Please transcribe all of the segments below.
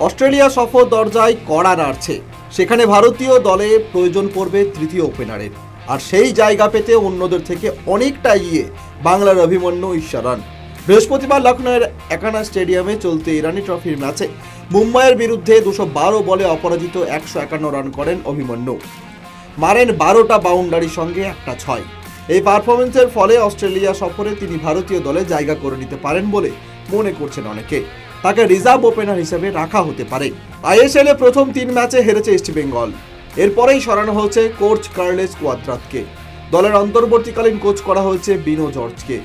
Australia সফর দরজায় কড়া নাড়ছে। সেখানে ভারতীয় দলে প্রয়োজন পড়বে তৃতীয় ওপেনারের আর সেই জায়গা পেতে অন্যদের থেকে অনেকটা এগিয়ে বাংলার অভিমন্যু ঈশ্বরন বৃহস্পতিবার লখনৌয়ের একানা স্টেডিয়ামে চলতে ইরানি ট্রফির ম্যাচে মুম্বাইয়ের বিরুদ্ধে দুশো বারো বলে অপরাজিত একশো একান্ন রান করেন অভিমন্যু। মারেন বারোটা বাউন্ডারির সঙ্গে একটা ছয়। এই পারফরমেন্সের ফলে অস্ট্রেলিয়া সফরে তিনি ভারতীয় দলে জায়গা করে নিতে পারেন বলে মনে করছেন অনেকে। তাকে রিজার্ভ ওপেনার হিসেবে রাখা হতে পারে। আইএসএল এ প্রথম তিন ম্যাচে হেরেছে ইস্টবেঙ্গল এরপরেই সরানো হয়েছে কোচ কার্লেস কোয়াদ্রাতকে। দলের অন্তর্বর্তীকালীন কোচ করা হয়েছে বিনো জর্জকে।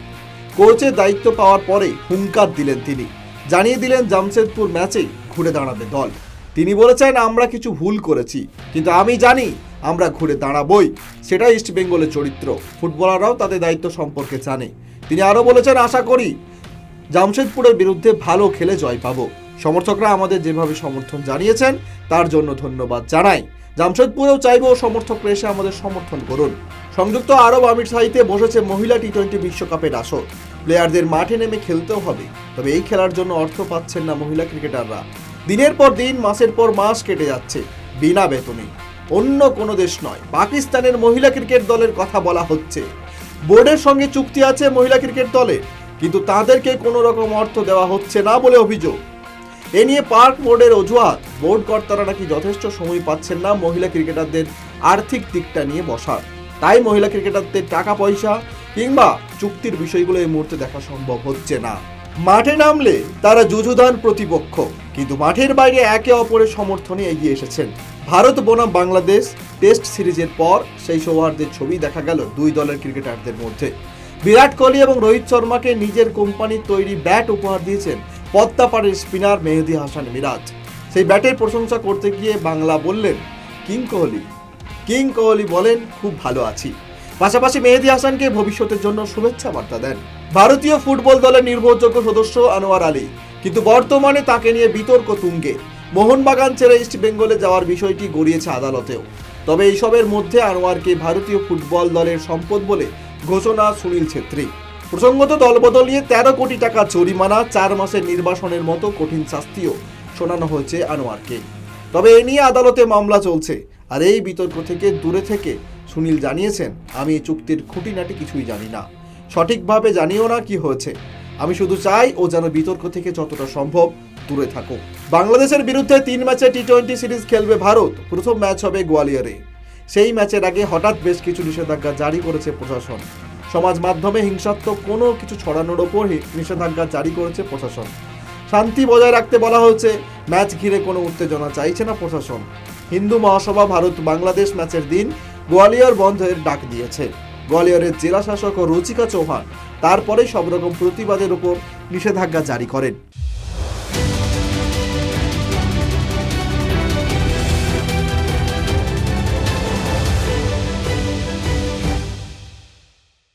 কোচের দায়িত্ব পাওয়ার পরে হুঙ্কার দিলেন তিনি। জানিয়ে দিলেন জামশেদপুর ম্যাচে ঘুরে দাঁড়াবে দল। তিনি বলেছেন, আমরা কিছু ভুল করেছি, কিন্তু আমি জানি আমরা ঘুরে দাঁড়াবই। সেটাই ইস্ট বেঙ্গলের চরিত্র। ফুটবলাররাও তাদের দায়িত্ব সম্পর্কে জানে। তিনি আরও বলেছেন, আশা করি জামশেদপুরের বিরুদ্ধে ভালো খেলে জয় পাবো। সমর্থকরা আমাদের যেভাবে সমর্থন জানিয়েছেন, তার জন্য ধন্যবাদ জানাই। জামশেদপুরেও চাইব সমর্থকরা এসে আমাদের সমর্থন করুন। সংযুক্ত আরব আমির সাহিতে বসেছে মহিলা টি টোয়েন্টি বিশ্বকাপের আসর। প্লেয়ারদের মাঠে নেমে খেলতেও হবে। তবে এই খেলার জন্য অর্থ পাচ্ছেন না মহিলা ক্রিকেটাররা। দিনের পর দিন, মাসের পর মাস কেটে যাচ্ছে বিনা বেতনে। অন্য কোনো দেশ নয়, পাকিস্তানের মহিলা ক্রিকেট দলের কথা বলা হচ্ছে। বোর্ডের সঙ্গে চুক্তি আছে মহিলা ক্রিকেট দলের। কিন্তু তাদেরকে কোনো রকম অর্থ দেওয়া হচ্ছে না বলে অভিযোগ। এ নিয়ে পার্ক বোর্ডের অজুহাত। বোর্ড কর্তারা নাকি যথেষ্ট সময় পাচ্ছেন না মহিলা ক্রিকেটারদের আর্থিক দিকটা নিয়ে বসার। তাই মহিলা ক্রিকেটারদের টাকা পয়সা কিংবা চুক্তির বিষয়গুলো এই মুহূর্তে দেখা সম্ভব হচ্ছে না। মাঠে নামলে তারা যুযুধান প্রতিপক্ষ, কিন্তু মাঠের বাইরে একে অপরের সমর্থনে এগিয়ে এসেছেন। ভারত বনাম বাংলাদেশ টেস্ট সিরিজের পর সেই সৌহার্দ্যের ছবি দেখা গেল দুই দলের ক্রিকেটারদের মধ্যে। বিরাট কোহলি এবং রোহিত শর্মাকে নিজের কোম্পানির তৈরি ব্যাট উপহার দিয়েছেন পদ্মাপাড়ের স্পিনার মেহেদি হাসান মিরাজ। সেই ব্যাটের প্রশংসা করতে গিয়ে বাংলা বললেন, কিং কোহলি। কিং কোহলি বলেন, খুব ভালো আছি। পাশাপাশি মেহেদি হাসানকে ভবিষ্যতের জন্য শুভেচ্ছা বার্তা দেন। ভারতীয় ফুটবল দলের নির্ভরযোগ্য সদস্য আনোয়ার আলী। কিন্তু বর্তমানে তাকে নিয়ে বিতর্ক তুঙ্গে। মোহনবাগান ছেড়ে ইস্ট বেঙ্গলে যাওয়ার বিষয়টি গড়িয়েছে আদালতেও। তবে এইসবের মধ্যে আনোয়ারকে ভারতীয় ফুটবল দলের সম্পদ বলে ঘোষণা সুনীল ছেত্রী। প্রসঙ্গত দলবদল নিয়ে তেরো কোটি টাকা জরিমানা, চার মাসের নির্বাসনের মতো কঠিন শাস্তিও শোনানো হয়েছে আনোয়ারকে। তবে এ নিয়ে আদালতে মামলা চলছে। আর এই বিতর্ক থেকে দূরে থেকে সুনীল জানিয়েছেন, আমি এই চুক্তির খুঁটিনাটি কিছুই জানি না। সঠিকভাবে জানিও না কি হয়েছে। আমি শুধু চাই ও যেন বিতর্ক থেকে যতটা সম্ভব দূরে থাকুক। বাংলাদেশের বিরুদ্ধে তিন ম্যাচে টি টোয়েন্টি সিরিজ খেলবে ভারত। প্রথম ম্যাচ হবে গোয়ালিয়রে। সেই ম্যাচের আগে হঠাৎ বেশ কিছু নিষেধাজ্ঞা জারি করেছে প্রশাসন। সমাজ মাধ্যমে হিংসাত্মক কোনো কিছু ছড়ানোর ওপর নিষেধাজ্ঞা জারি করেছে প্রশাসন। শান্তি বজায় রাখতে বলা হয়েছে, ম্যাচ ঘিরে কোনো উত্তেজনা চাইছে না প্রশাসন। হিন্দু মহাসভা ভারত বাংলাদেশ ম্যাচের দিন গোয়ালিয়র বন্ধের ডাক দিয়েছে। গোয়ালিয়রের জেলা শাসক রুচিকা চৌহান তারপরে সব রকম প্রতিবাদের উপর নিষেধাজ্ঞা জারি করেন।